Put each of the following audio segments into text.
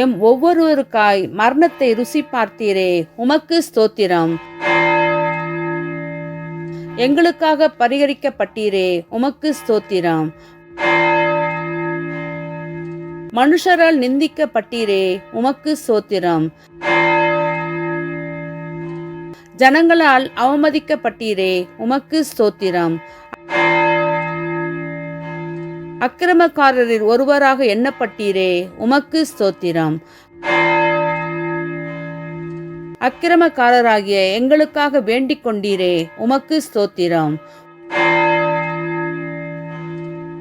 M ஒவ்வொருவருக்காய் மரணத்தை ருசி பார்த்தீரே உமக்கு ஸ்தோத்திரம். எங்களுக்காக பரிகரிக்கப்பட்டீரே உமக்கு ஸ்தோத்திரம். மனுஷரால் நிந்திக்கப்பட்டீரே உமக்கு ஸ்தோத்திரம். ஜனங்களால் அவமதிக்கப்பட்டீரே உமக்கு ஸ்தோத்திரம். அக்கிரமக்காரரில் ஒருவராக எண்ணப்பட்டீரே உமக்கு ஸ்தோத்திரம். அக்கிரமக்காரராகிய எங்களுக்காக வேண்டிக் கொண்டீரே உமக்கு ஸ்தோத்திரம்.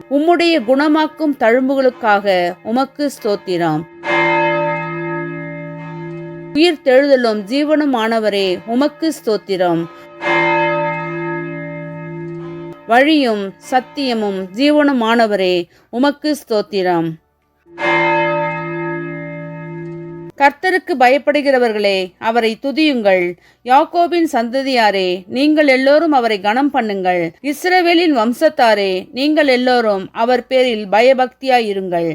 உம்முடைய குணமாக்கும் தழும்புகளுக்காக உமக்கு ஸ்தோத்திரம். உயிர் தெழுதலும் ஜீவனுமானவரே உமக்கு ஸ்தோத்திரம். வழியும் சத்தியமும் ஜீவனுமானவரே உமக்கு ஸ்தோத்திரம். கர்த்தருக்கு பயப்படுகிறவர்களே அவரை துதியுங்கள். யாக்கோபின் சந்ததியாரே நீங்கள் எல்லோரும் அவரை கனம் பண்ணுங்கள். இஸ்ரவேலின் வம்சத்தாரே நீங்கள் எல்லோரும் அவர் பேரில் பயபக்தியாயிருங்கள்.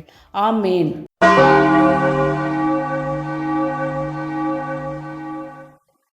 ஆமேன்.